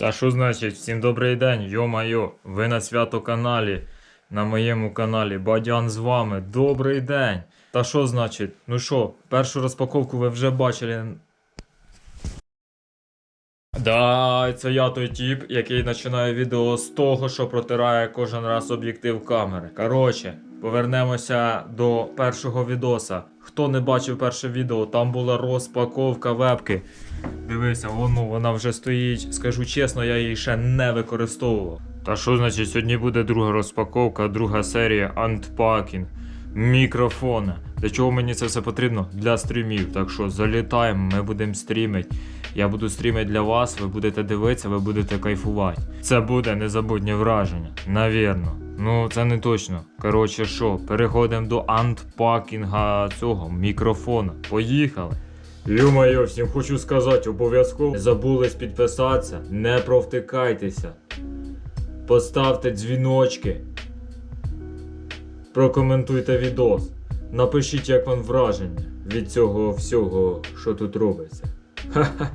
Та що значить, всім добрий день, йо-майо, ви на свято каналі, на моєму каналі, Бадян з вами, добрий день. Та що значить, ну що, першу розпаковку ви вже бачили. Да, це я той тіп, який починає відео з того, що протирає кожен раз об'єктив камери. Коротше, повернемося до першого відоса. Хто не бачив перше відео, там була розпаковка вебки. Дивися, воно, вона вже стоїть. Скажу чесно, я її ще не використовував. Та що значить, сьогодні буде друга розпаковка, друга серія Unpacking. Мікрофона. Для чого мені це все потрібно? Для стрімів. Так що залітаємо, ми будемо стрімити. Я буду стрімити для вас, ви будете дивитися, ви будете кайфувати. Це буде незабутнє враження. Навірно. Ну, це не точно. Коротше, що, переходимо до антпакінга цього мікрофона. Поїхали. Ю-моє, всім хочу сказати, обов'язково забулись підписатися, не провтикайтеся. Поставте дзвіночки. Прокоментуйте відос. Напишіть, як вам враження від цього всього, що тут робиться. Ха-ха.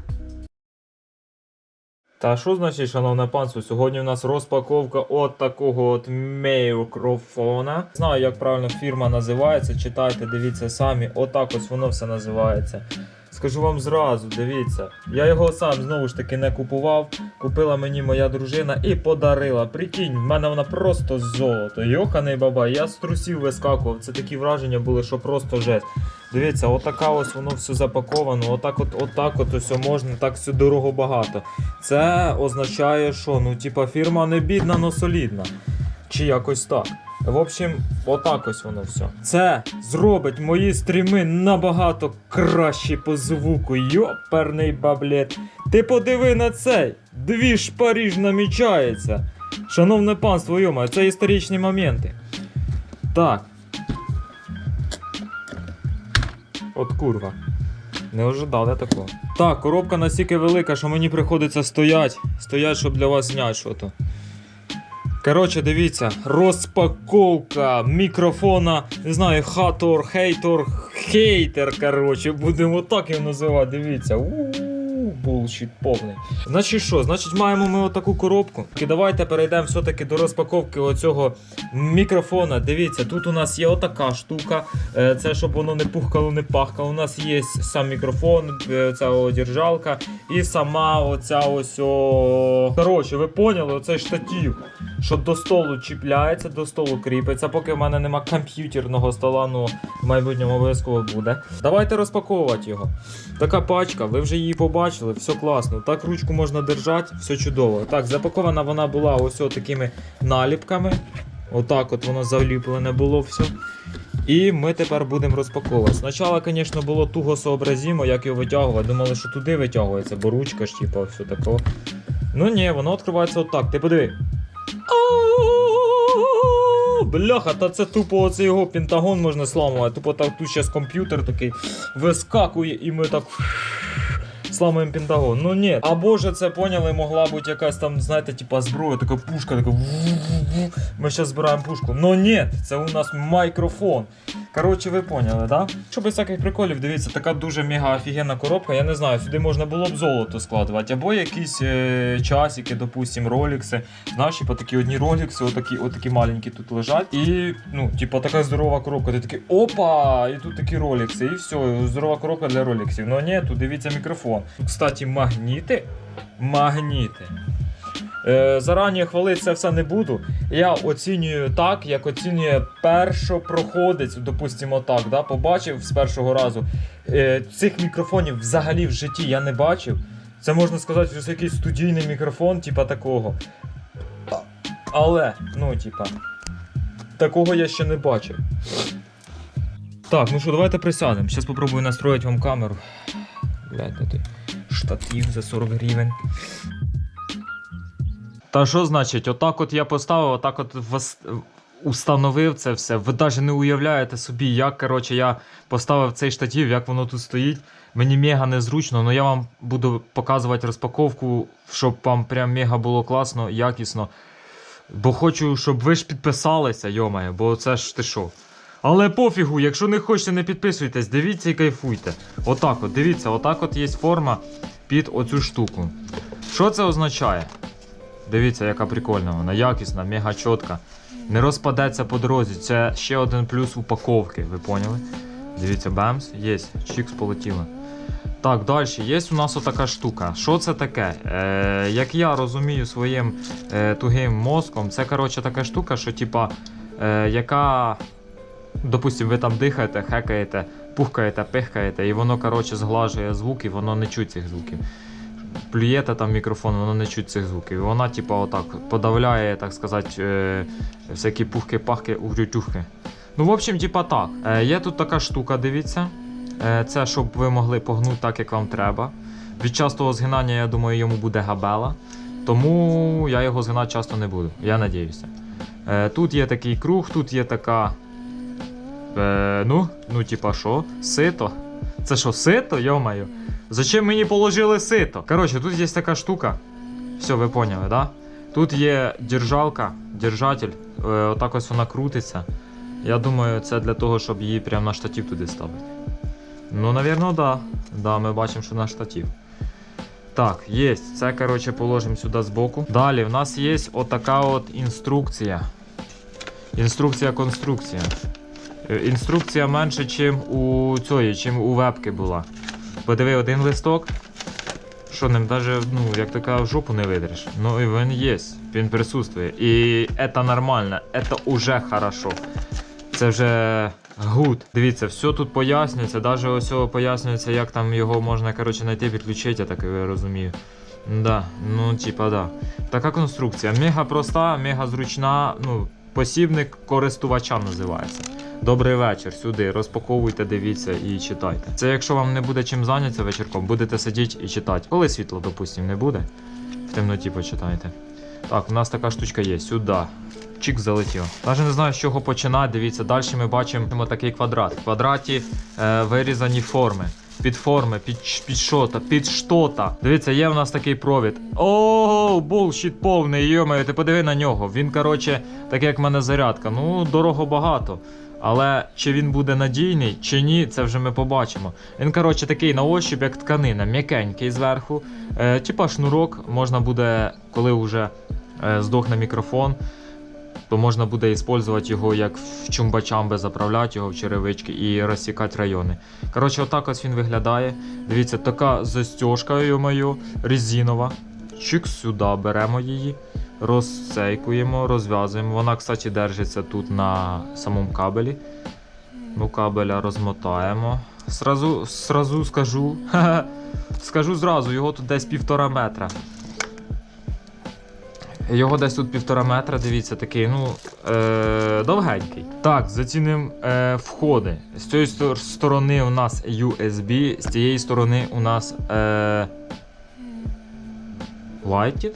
Та що значить, шановне панство, сьогодні у нас розпаковка от такого от мікрофона. Знаю, як правильно фірма називається. Читайте, дивіться самі. Отак ось воно все називається. Скажу вам зразу, дивіться. Я його сам знову ж таки не купував. Купила мені моя дружина і подарила. Прикинь, в мене вона просто золото. Йоханий баба, я з трусів вискакував. Це такі враження були, що просто жесть. Дивіться, отака ось воно все запаковано. Отак от, отак от усе можна, так все дорого багато. Це означає, що ну, типа, фірма не бідна, но солідна. Чи якось так. В общем, отак ось воно все. Це зробить мої стріми набагато кращі по звуку. Йоперний баблет. Ти подиви на цей. Дві ж Паріж намічається. Шановне панство, йома, це історичні моменти. Так. От курва. Не ожидав я такого. Так, коробка настільки велика, що мені приходиться стоять. Стоять, щоб для вас зняти щось. Коротше, дивіться, розпаковка мікрофона, не знаю, хатор, хейтор, хейтер. Коротше, будемо так його називати. Дивіться. У-у-у, Булшіт повний. Значить що, значить, маємо ми отаку коробку. І давайте перейдемо все-таки до розпаковки оцього мікрофона. Дивіться, тут у нас є отака штука. Е, Це щоб воно не пухкало, не пахкало. У нас є сам мікрофон, е, ця о, держалка і сама оця ось. О... Коротше, ви поняли, оцей штатів що до столу чіпляється, до столу кріпиться. Поки в мене нема комп'ютерного стола, ну в майбутньому обов'язково буде. Давайте розпаковувати його. Така пачка, ви вже її побачили, все класно. Так ручку можна держати, все чудово. Так, запакована вона була ось такими наліпками. Отак от воно заліплене було все. І ми тепер будемо розпаковувати. Спочатку, звісно, було туго сообразимо, як його витягувати. Думали, що туди витягується, бо ручка ж, типу, все таке. Ну ні, воно відкривається отак. Ти подиви. Бляха, та це тупо оце його пентагон можна сламувати. Тупо так тут зараз комп'ютер такий вискакує і ми так. Сламуємо пентагон. Ну ні. Або ж це поняли, могла бути якась там, знаєте, типа зброя, така пушка, така. Ми зараз збираємо пушку. Ну ні, це у нас мікрофон. Коротше, ви поняли, да? Щоб без всяких приколів, дивіться, така дуже мега офігенна коробка. Я не знаю, сюди можна було б золото складувати, або якісь е, часики, допустим, ролікси. Знаєш, типа такі одні ролікси, отакі, отакі маленькі тут лежать. І, ну, типа така здорова коробка. Ти такий опа! І тут такі ролікси, і все, здорова коробка для роліксів. Ну ні, тут дивіться мікрофон. Тут, кстати, магніти. Магніти. Е, зарані хвалити це все не буду. Я оцінюю так, як оцінює першопроходець, допустимо так, да, побачив з першого разу. Е, цих мікрофонів взагалі в житті я не бачив. Це можна сказати, що якийсь студійний мікрофон, типа такого. Але, ну, типа, такого я ще не бачив. Так, ну що, давайте присядемо. Зараз спробую настроїти вам камеру. Блядь, де? Штатив за 40 гривень. Та що значить, отак от я поставив, отак от вос- установив це все. Ви навіть не уявляєте собі, як коротше, я поставив цей штатив, як воно тут стоїть. Мені мега незручно, але я вам буду показувати розпаковку, щоб вам прям мега було класно, якісно. Бо хочу, щоб ви ж підписалися, йомає, бо це ж ти що. Але пофігу, якщо не хочете, не підписуйтесь, дивіться і кайфуйте. Отак от, дивіться, отак от є форма під оцю штуку. Що це означає? Дивіться, яка прикольна вона, якісна, мега чітка. Не розпадеться по дорозі. Це ще один плюс упаковки, ви поняли? Дивіться, бемс, є, чікс полетіло. Так, далі, є у нас отака штука. Що це таке? Е, як я розумію своїм е, тугим мозком, це коротше така штука, що типа, е, яка, допустим, ви там дихаєте, хекаєте, пухкаєте, пихкаєте, і воно коротше зглажує звук, і воно не чуть цих звуків. Плюєте там мікрофон, воно не чуть цих звуків. Вона, типа, отак подавляє, так сказати, е, всякі пухки-пахки, угрютюхи. Ну, в общем, типа так. Е, є тут така штука, дивіться. Е, Це щоб ви могли погнути так, як вам треба. Від частого згинання, я думаю, йому буде габела. Тому я його згинати часто не буду. Я надіюся. Тут є такий круг, тут є така. Ну, ну, типа що? Сито. Це що, сито? Йомаю. Зачем мені положили сито? Коротше, тут є така штука. Все, ви поняли, да? Тут є держалка, держатель. Е, отак ось вона крутиться. Я думаю, це для того, щоб її прямо на штатив туди ставити. Ну, навірно, да. Да, ми бачимо, що на штатив. Так, є. Це, коротше, положимо сюди збоку. Далі в нас є отака от інструкція. Інструкція конструкція. Е, Інструкція менше, ніж у цієї, чим у вебки була. Подиви один листок. Що ним даже, ну, як така в жопу не видриш. Ну і він є, він присутствує. І це нормально, це уже хорошо. Це вже гуд. Дивіться, все тут пояснюється, навіть ось пояснюється, як там його можна коротше, знайти, підключити, я так і розумію. Да, ну типа да. Така конструкція. Мега проста, мега зручна. Ну, посібник користувача називається. Добрий вечір, сюди. Розпаковуйте, дивіться і читайте. Це якщо вам не буде чим зайнятися вечірком, будете сидіти і читати. Коли світло, допустим, не буде, в темноті почитайте. Так, у нас така штучка є. Сюди. Чик залетів. Навіть не знаю, з чого починати. Дивіться, далі ми бачимо такий квадрат. В квадраті е, вирізані форми. Під форми, під, під що-то, під що-то. Дивіться, є в нас такий провід. О, булшіт повний, йомаю, ти подиви на нього. Він, коротше, так як в мене зарядка. Ну, дорого багато. Але чи він буде надійний, чи ні, це вже ми побачимо. Він, коротше, такий на ощупь, як тканина, м'якенький зверху. Е, типа шнурок можна буде, коли вже е, здохне мікрофон, то можна буде використовувати його як в чумбачамби, заправляти його в черевички і розсікати райони. Коротше, отак ось він виглядає. Дивіться, така застіжка, йо-моє, резинова. Чик сюди беремо її, розцейкуємо, розв'язуємо. Вона, кстати, держиться тут на самому кабелі. Ну, кабеля розмотаємо. Сразу, сразу скажу. Скажу зразу, його тут десь півтора метра. Його десь тут півтора метра, дивіться, такий, ну, е, довгенький. Так, зацінимо е, входи. З цієї сторони у нас USB, з цієї сторони у нас е, Lightning.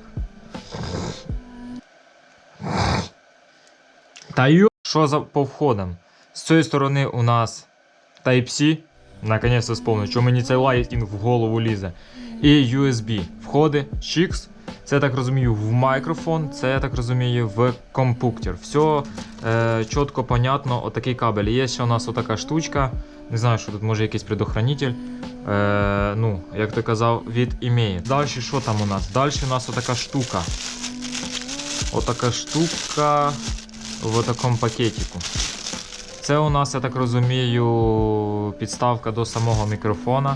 Та йо, що за по входам? З цієї сторони у нас Type-C. Наконець вспомнив, що мені цей Lightning в голову лізе. І USB. Входи, Chix. Це я так розумію в мікрофон, це я так розумію в компуктор. Все е, чітко, понятно, отакий кабель. Є ще у нас отака штучка. Не знаю, що тут може якийсь предохранитель. Е, ну, як ти казав, від імеє. Далі що там у нас? Далі у нас отака штука. Отака штука в такому пакетику. Це у нас, я так розумію, підставка до самого мікрофона.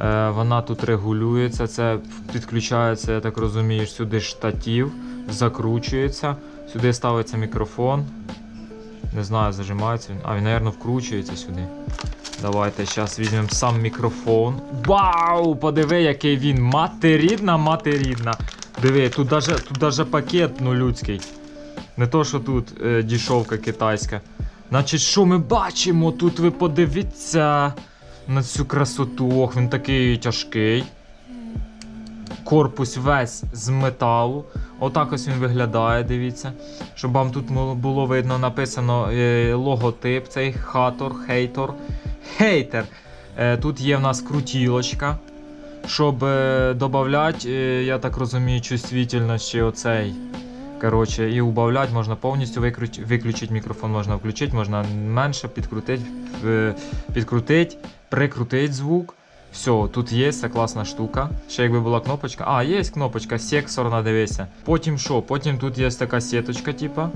Е, вона тут регулюється, це підключається, я так розумію, сюди штатив, закручується, сюди ставиться мікрофон. Не знаю, зажимається він. А, він, мабуть, вкручується сюди. Давайте зараз візьмемо сам мікрофон. Вау! Подиви, який він матерідна, матерідна. Диви, тут даже, тут пакет ну, людський. Не то, що тут е, дішовка китайська. Значить, що ми бачимо? Тут ви подивіться на цю красоту. Ох, він такий тяжкий. Корпус весь з металу. Отак ось він виглядає, дивіться. Щоб вам тут було видно написано е, логотип, цей хатор, хейтор. Хейтер. Е, тут є в нас крутілочка. Щоб е, додати, е, я так розумію, чувствительності оцей. Коротше, і убавлять, можна повністю виключити, виключити мікрофон, можна включити, можна менше підкрутити, е, підкрутити, прикрутити звук. Все, тут є, ця класна штука. Ще якби була кнопочка. А, є кнопочка, сексор дивися. Потім що? Потім тут є така сіточка, типа.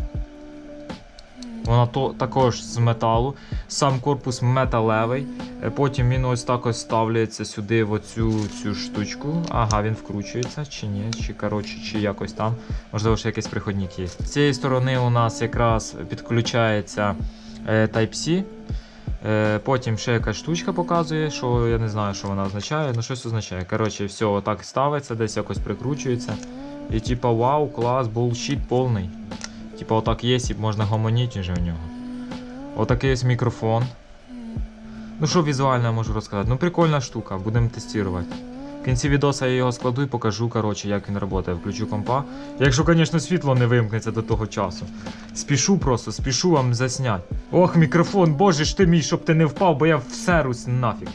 Вона то, також з металу. Сам корпус металевий. Е, Потім він ось так ось ставляється сюди, в оцю цю штучку. Ага, він вкручується чи ні, чи коротше, чи якось там. Можливо, ще якийсь приходник є. З цієї сторони у нас якраз підключається е, Type-C. Е, Потім ще якась штучка показує, що я не знаю, що вона означає, ну щось означає. Коротше, все отак ставиться, десь якось прикручується. І типа вау, клас, булшіт повний. Типа отак є, і можна гомоніти вже в нього. Отакий ось мікрофон. Ну що візуально я можу розказати? Ну прикольна штука, будемо тестувати. В кінці відоса я його складу і покажу, коротше, як він працює. Включу компа. Якщо, звісно, світло не вимкнеться до того часу. Спішу просто, спішу вам засняти. Ох, мікрофон, боже ж ти мій, щоб ти не впав, бо я всерусь нафіг.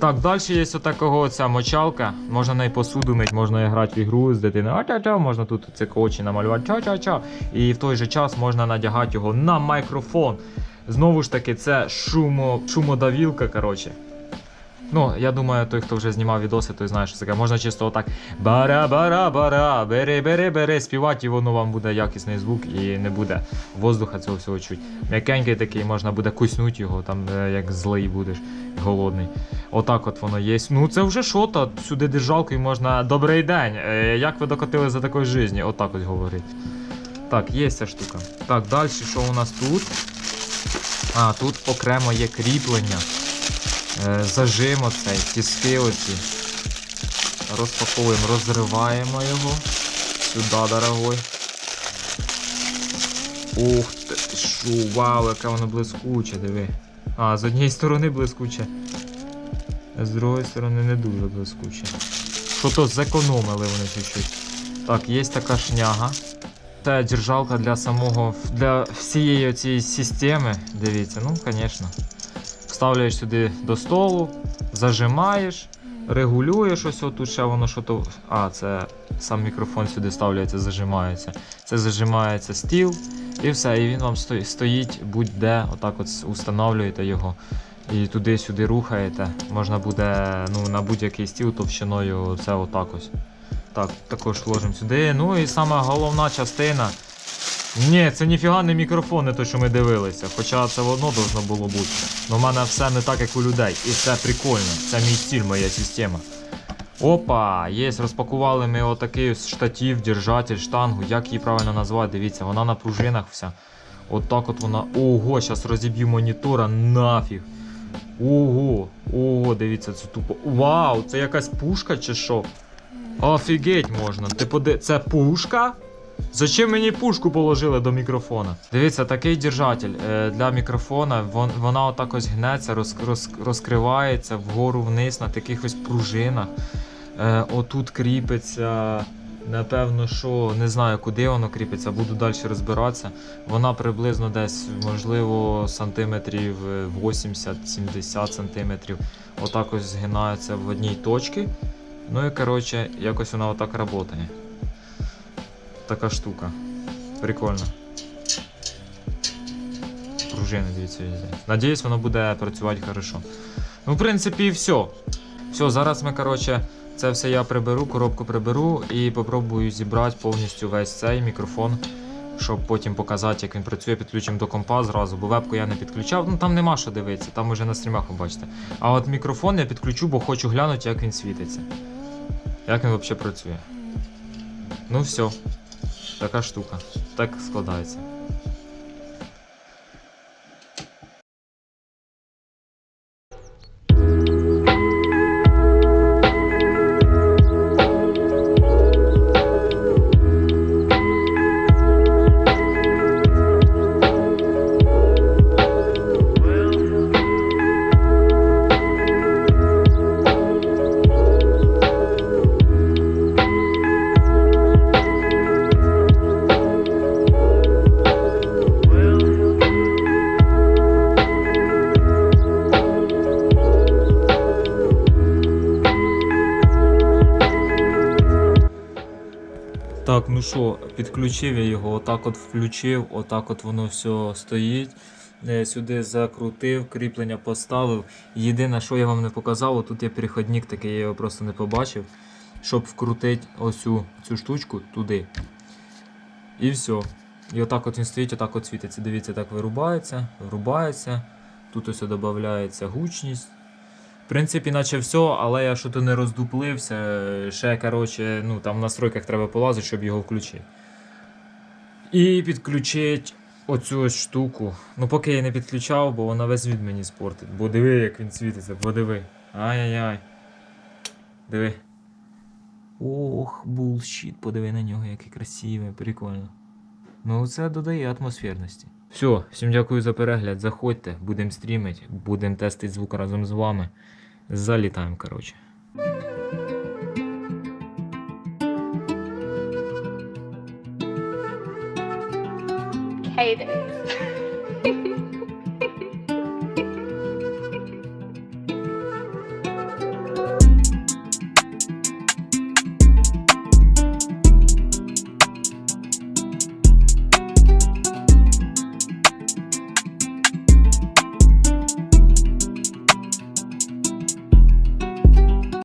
Так, далі є отакого ця мочалка. Можна на посуду мить, можна грати в ігру з дитиною. А-ча-ча, можна тут це очі намалювати. Ча-ча-ча. І в той же час можна надягати його на мікрофон. Знову ж таки, це шумо, шумодавілка, коротше. Ну, я думаю, той, хто вже знімав відоси, той знає, що таке. Можна чисто отак бара-бара-бара, бери, бери, бери, співати, і воно вам буде якісний звук і не буде воздуха цього всього чуть. М'якенький такий, можна буде куснути його, там е, як злий будеш, голодний. Отак от воно є. Ну це вже що то сюди держалкою можна. Добрий день. е, Як ви докотили за такої житті? Отак ось говорить. Так, є ця штука. Так, далі що у нас тут? А, тут окремо є кріплення. Е, зажим оцей, тіски оці. Розпаковуємо, розриваємо його. Сюди, дорогой. Ух ти, шо, вау, яке воно блискуче, диви. А, з однієї сторони блискуче. А з другої сторони не дуже блискуче. Що то зекономили вони чуть-чуть. Так, є така шняга. Це держалка для самого для всієї цієї системи. Дивіться, ну, звісно. Вставляєш сюди до столу, зажимаєш, регулюєш ось отут ще воно що то. А, це сам мікрофон сюди ставляється, зажимається. Це зажимається стіл і все. І він вам стоїть будь-де, отак от установлюєте його. І туди-сюди рухаєте. Можна буде ну, на будь-який стіл товщиною це отак ось. Так, також вложимо сюди. Ну і сама головна частина. Ні, це ніфіга не мікрофон, не той, що ми дивилися. Хоча це воно должно було бути. Но в мене все не так, як у людей. І це прикольно. Це мій стиль, моя система. Опа, є, розпакували ми отакий ось штатив, держатель, штангу. Як її правильно назвати? Дивіться, вона на пружинах вся. Отак от вона. Ого, зараз розіб'ю монітора нафіг. Ого, ого, дивіться, це тупо. Вау, це якась пушка чи що? Офігеть можна. Ти поди... Це пушка? Зачем мені пушку положили до мікрофона? Дивіться, такий держатель е, для мікрофона. Вон, вона отак ось гнеться, роз, роз, розкривається вгору вниз на таких ось пружинах. Е, отут кріпиться. Напевно, що не знаю, куди воно кріпиться, буду далі розбиратися. Вона приблизно десь, можливо, сантиметрів е, 80-70 сантиметрів. Отак ось згинається в одній точці. Ну і коротше, якось вона отак працює. Така штука. Прикольно. Пружини, дивіться. Надіюсь, воно буде працювати хорошо. Ну, в принципі, все. Все, зараз ми, коротше, це все я приберу, коробку приберу і попробую зібрати повністю весь цей мікрофон, щоб потім показати, як він працює, підключимо до компа зразу, бо вебку я не підключав. Ну там нема що дивитися, там уже на стрімах побачите. А от мікрофон я підключу, бо хочу глянути, як він світиться. Як він взагалі працює. Ну все. Така штука. Так складається. Ну що, підключив я його, отак от включив, отак от воно все стоїть. е, сюди закрутив, кріплення поставив. Єдине, що я вам не показав, тут є переходник такий, я його просто не побачив, щоб вкрутити оцю цю штучку туди. І все. І отак от він стоїть, отак от світиться. Дивіться, так вирубається, врубається. Тут ось додається гучність. Принципі, наче все, але я що то не роздуплився. Ще, коротше, ну там в настройках треба полазити, щоб його включити. І підключити оцю ось штуку. Ну, поки я не підключав, бо вона весь від мені спортить. Бо диви, як він світиться, подиви. Ай-яй-яй. Диви. Ох, булшіт, подиви на нього, який красивий, прикольно. Ну, це додає атмосферності. Все, всім дякую за перегляд. Заходьте, будемо стрімити, будемо тестити звук разом з вами. Залітаємо, коротше. Cadence.